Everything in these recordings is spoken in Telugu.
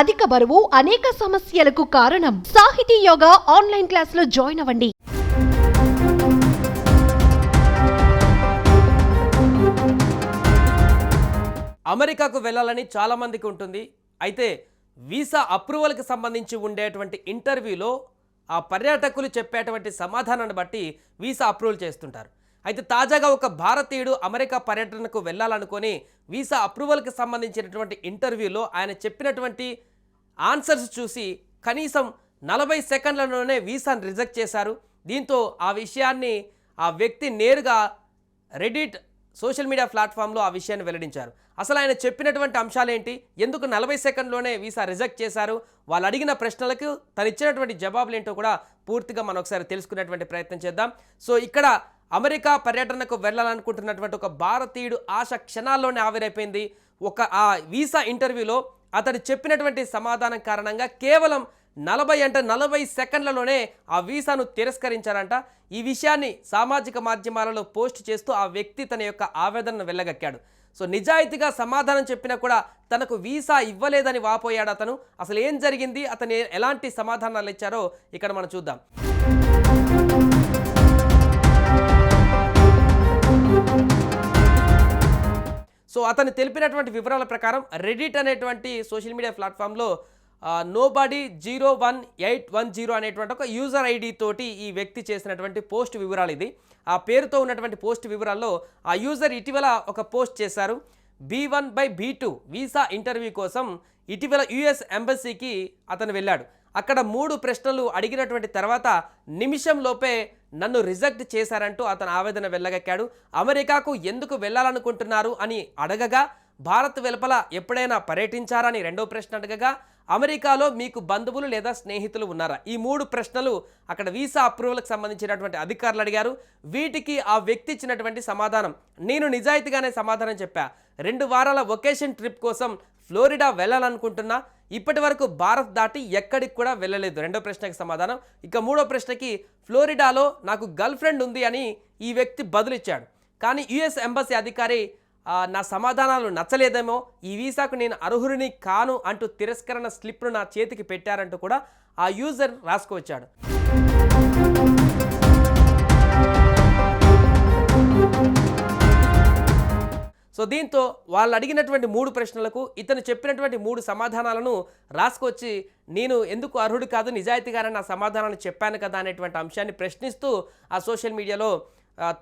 అధిక బరువు అనేక సమస్యలకు కారణం. సాహితీ యోగా ఆన్లైన్ క్లాసులో జాయిన్ అవ్వండి. అమెరికాకు వెళ్ళాలని చాలామందికి ఉంటుంది. అయితే వీసా అప్రూవల్కి సంబంధించి ఉండేటువంటి ఇంటర్వ్యూలో ఆ పర్యాటకులు చెప్పేటువంటి సమాధానాన్ని బట్టి వీసా అప్రూవల్ చేస్తుంటారు. అయితే తాజాగా ఒక భారతీయుడు అమెరికా పర్యటనకు వెళ్ళాలనుకొని వీసా అప్రూవల్కి సంబంధించినటువంటి ఇంటర్వ్యూలో ఆయన చెప్పినటువంటి ఆన్సర్స్ చూసి కనీసం నలభై సెకండ్లలోనే వీసాను రిజెక్ట్ చేశారు. దీంతో ఆ విషయాన్ని ఆ వ్యక్తి నేరుగా రెడిట్ సోషల్ మీడియా ప్లాట్ఫామ్లో ఆ విషయాన్ని వెల్లడించారు. అసలు ఆయన చెప్పినటువంటి అంశాలేంటి? ఎందుకు నలభై సెకండ్లోనే వీసా రిజెక్ట్ చేశారు? వాళ్ళు అడిగిన ప్రశ్నలకు తను ఇచ్చినటువంటి జవాబులు ఏంటో కూడా పూర్తిగా మనం ఒకసారి తెలుసుకునేటువంటి ప్రయత్నం చేద్దాం. సో ఇక్కడ అమెరికా పర్యటనకు వెళ్ళాలనుకుంటున్నటువంటి ఒక భారతీయుడు ఆశ క్షణాల్లోనే ఆవిరైపోయింది. ఒక ఆ వీసా ఇంటర్వ్యూలో అతడు చెప్పినటువంటి సమాధానం కారణంగా కేవలం నలభై అంటే నలభై సెకండ్లలోనే ఆ వీసాను తిరస్కరించారంట. ఈ విషయాన్ని సామాజిక మాధ్యమాలలో పోస్ట్ చేస్తూ ఆ వ్యక్తి తన యొక్క ఆవేదనను వెళ్ళగక్కాడు సో నిజాయితీగా సమాధానం చెప్పినా కూడా తనకు వీసా ఇవ్వలేదని వాపోయాడు అతను. అసలు ఏం జరిగింది? అతను ఎలాంటి సమాధానాలు ఇచ్చారో ఇక్కడ మనం చూద్దాం. సో అతను తెలిపినటువంటి వివరాల ప్రకారం రెడిట్ అనేటువంటి సోషల్ మీడియా ప్లాట్ఫామ్లో nobody zero one eight one zero అనేటువంటి ఒక యూజర్ ఐడి తోటి ఈ వ్యక్తి చేసినటువంటి పోస్ట్ వివరాలు ఇది. ఆ పేరుతో ఉన్నటువంటి పోస్ట్ వివరాల్లో ఆ యూజర్ ఇటీవల ఒక పోస్ట్ చేశారు. B one by B two visa interview కోసం ఇటీవల యుఎస్ ఎంబసీకి అతను వెళ్ళాడు. అక్కడ మూడు ప్రశ్నలు అడిగినటువంటి తర్వాత నిమిషంలోపే నన్ను రిజెక్ట్ చేశారంటూ అతను ఆవేదన వెళ్ళగక్కాడు అమెరికాకు ఎందుకు వెళ్ళాలనుకుంటున్నారు అని అడగగా భారత్ వెలుపల ఎప్పుడైనా పర్యటించారని రెండో ప్రశ్న అడగగా అమెరికాలో మీకు బంధువులు లేదా స్నేహితులు ఉన్నారా? ఈ మూడు ప్రశ్నలు అక్కడ వీసా అప్రూవల్కి సంబంధించినటువంటి అధికారులు అడిగారు. వీటికి ఆ వ్యక్తి ఇచ్చినటువంటి సమాధానం. నేను నిజాయితీగానే సమాధానం చెప్పా. రెండు వారాల వొకేషన్ ట్రిప్ కోసం ఫ్లోరిడా వెళ్ళాలనుకుంటున్నా. ఇప్పటి వరకు భారత్ దాటి ఎక్కడికి కూడా వెళ్ళలేదు. రెండో ప్రశ్నకి సమాధానం. ఇక మూడో ప్రశ్నకి ఫ్లోరిడాలో నాకు గర్ల్ ఫ్రెండ్ ఉంది అని ఈ వ్యక్తి బదులిచ్చాడు. కానీ యుఎస్ ఎంబసీ అధికారి నా సమాధానాలు నచ్చలేదేమో ఈ వీసాకు నేను అర్హుడిని కాను అంటూ తిరస్కరణ స్లిప్ను నా చేతికి పెట్టారంటూ కూడా ఆ యూజర్ రాసుకొచ్చాడు సో దీంతో వాళ్ళు అడిగినటువంటి మూడు ప్రశ్నలకు ఇతను చెప్పినటువంటి మూడు సమాధానాలను రాసుకొచ్చి నేను ఎందుకు అర్హుడు కాదు? నిజాయితీగానే నా సమాధానాలు చెప్పాను కదా అనేటువంటి అంశాన్ని ప్రశ్నిస్తూ ఆ సోషల్ మీడియాలో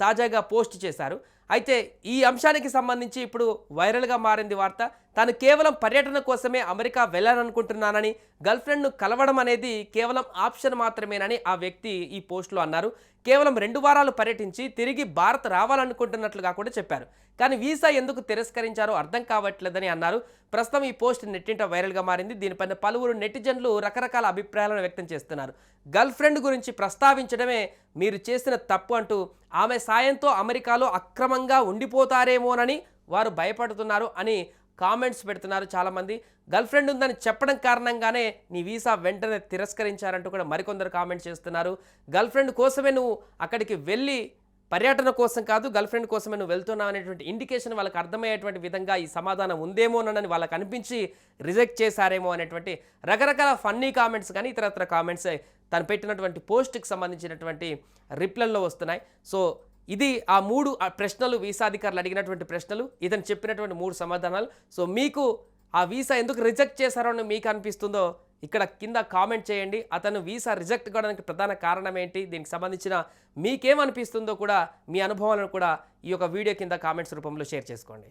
తాజాగా పోస్ట్ చేశారు. అయితే ఈ అంశానికి సంబంధించి ఇప్పుడు వైరల్గా మారింది వార్త తాను కేవలం పర్యటన కోసమే అమెరికా వెళ్ళాలనుకుంటున్నానని గర్ల్ ఫ్రెండ్ను కలవడం అనేది కేవలం ఆప్షన్ మాత్రమేనని ఆ వ్యక్తి ఈ పోస్ట్లో అన్నారు. కేవలం రెండు వారాలు పర్యటించి తిరిగి భారత్ రావాలనుకుంటున్నట్లుగా కూడా చెప్పారు. కానీ వీసా ఎందుకు తిరస్కరించారో అర్థం కావట్లేదని అన్నారు. ప్రస్తుతం ఈ పోస్ట్ నెట్టింట వైరల్గా మారింది. దీనిపైన పలువురు నెటిజన్లు రకరకాల అభిప్రాయాలను వ్యక్తం చేస్తున్నారు. గర్ల్ ఫ్రెండ్ గురించి ప్రస్తావించడమే మీరు చేసిన తప్పు అంటూ ఆమె సాయంతో అమెరికాలో అక్రమంగా ఉండిపోతారేమోనని వారు భయపడుతున్నారు అని కామెంట్స్ పెడుతున్నారు చాలామంది. గర్ల్ ఫ్రెండ్ ఉందని చెప్పడం కారణంగానే నీ వీసా వెంటనే తిరస్కరించారంటూ కూడా మరికొందరు కామెంట్స్ చేస్తున్నారు. గర్ల్ ఫ్రెండ్ కోసమే నువ్వు అక్కడికి వెళ్ళి పర్యటన కోసం కాదు గర్ల్ ఫ్రెండ్ కోసమే నువ్వు వెళ్తున్నావు అనేటువంటి ఇండికేషన్ వాళ్ళకి అర్థమయ్యేటువంటి విధంగా ఈ సమాధానం ఉందేమోనని వాళ్ళకి అనిపించి రిజెక్ట్ చేశారేమో అనేటువంటి రకరకాల ఫన్నీ కామెంట్స్ కానీ ఇతరత్ర కామెంట్స్ తను పెట్టినటువంటి పోస్ట్కి సంబంధించినటువంటి రిప్లల్లో వస్తున్నాయి. సో ఇది ఆ మూడు ఆ ప్రశ్నలు వీసా అధికారులు అడిగినటువంటి ప్రశ్నలు ఇతను చెప్పినటువంటి మూడు సమాధానాలు. సో మీకు ఆ వీసా ఎందుకు రిజెక్ట్ చేశారో అని మీకు అనిపిస్తుందో ఇక్కడ కింద కామెంట్ చేయండి. అతను వీసా రిజెక్ట్ కావడానికి ప్రధాన కారణం ఏంటి దీనికి సంబంధించిన మీకేమనిపిస్తుందో కూడా మీ అనుభవాలను కూడా ఈ యొక్క వీడియో కింద కామెంట్స్ రూపంలో షేర్ చేసుకోండి.